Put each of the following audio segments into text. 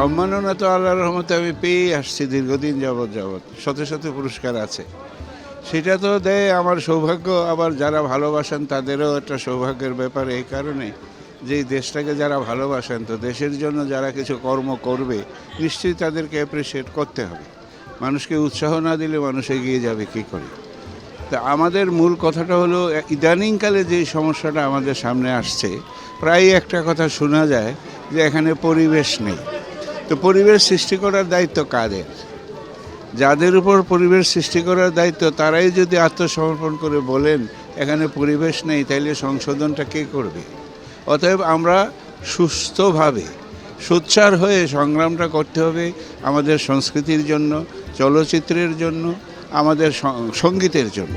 সম্মাননা তো আল্লাহর রহমতে আমি পেয়েই আসছি দীর্ঘদিন যাবৎ যাবৎ। শত শত পুরস্কার আছে। সেটা তো দেয় আমার সৌভাগ্য। আবার যারা ভালোবাসেন তাদেরও একটা সৌভাগ্যের ব্যাপার এই কারণে যে দেশটাকে যারা ভালোবাসেন, তো দেশের জন্য যারা কিছু কর্ম করবে, নিশ্চয়ই তাদেরকে অ্যাপ্রিসিয়েট করতে হবে। মানুষকে উৎসাহ না দিলে মানুষ এগিয়ে যাবে কী করে? তা আমাদের মূল কথাটা হলো, ইদানিংকালে যে সমস্যাটা আমাদের সামনে আসছে প্রায় একটা কথা শোনা যায় যে এখানে পরিবেশ নেই। তো পরিবেশ সৃষ্টি করার দায়িত্ব কাদের? যাদের উপর পরিবেশ সৃষ্টি করার দায়িত্ব, তারাই যদি আত্মসমর্পণ করে বলেন, এখানে পরিবেশ নেই, তাইলে সংশোধনটা কে করবে? অতএব আমরা সুস্থভাবে, সোচ্চার হয়ে সংগ্রামটা করতে হবে আমাদের সংস্কৃতির জন্য, চলচ্চিত্রের জন্য, আমাদের সঙ্গীতের জন্য।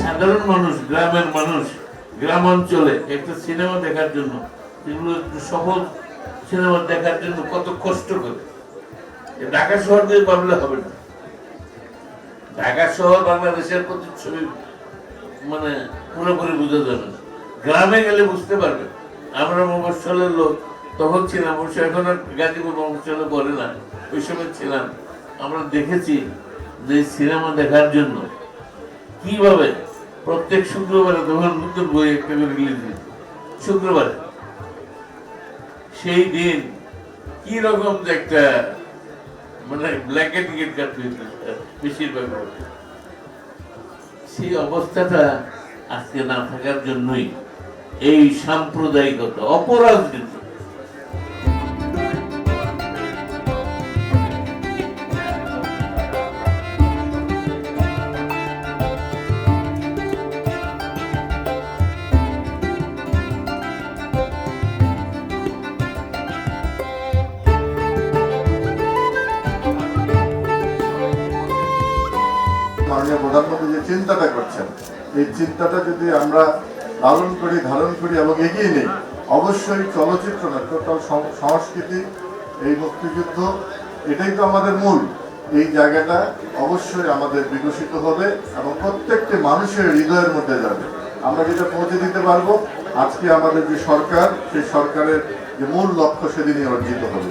সাধারণ মানুষ, গ্রামের মানুষ গ্রাম অঞ্চলে একটা সিনেমা দেখার জন্য যেগুলো একটু সিনেমা দেখার জন্য কত কষ্ট করে। ঢাকা শহর দিয়ে ভাবলে হবে না। ঢাকা শহর বাংলাদেশের প্রতিচ্ছবি মানে পুরোপুরি বোঝা যাবে না। গ্রামে গেলে বুঝতে পারবে। আমরা মফস্বলের লোক, তখন ছিলাম, অবশ্য এখন আর গাজীপুর মফস্বলে বলে না। ওই সময় ছিলাম। আমরা দেখেছি যে সিনেমা দেখার জন্য কীভাবে প্রত্যেক শুক্রবারে তখন নতুন বই একটা করে রিলিজ শুক্রবারে। সেই দিন কি রকম একটা মানে ব্ল্যাকে টিকিট কাটতে হইতো, বেশিরভাগ সেই অবস্থাটা আজকে না থাকার জন্যই এই সাম্প্রদায়িকতা অপরাজনীতি প্রধানমন্ত্রী যে চিন্তাটা করছেন, এই চিন্তাটা যদি আমরা লালন করি, ধারণ করি এবং এগিয়ে নিই, অবশ্যই চলচ্চিত্র না টোটাল সংস্কৃতি, এই মুক্তিযুদ্ধ, এটাই তো আমাদের মূল। এই জায়গাটা অবশ্যই আমাদের বিকশিত হবে এবং প্রত্যেকটি মানুষের হৃদয়ের মধ্যে যাবে। আমরা যেটা পৌঁছে দিতে পারব, আজকে আমাদের যে সরকার, সেই সরকারের যে মূল লক্ষ্য সেদিনই অর্জিত হবে।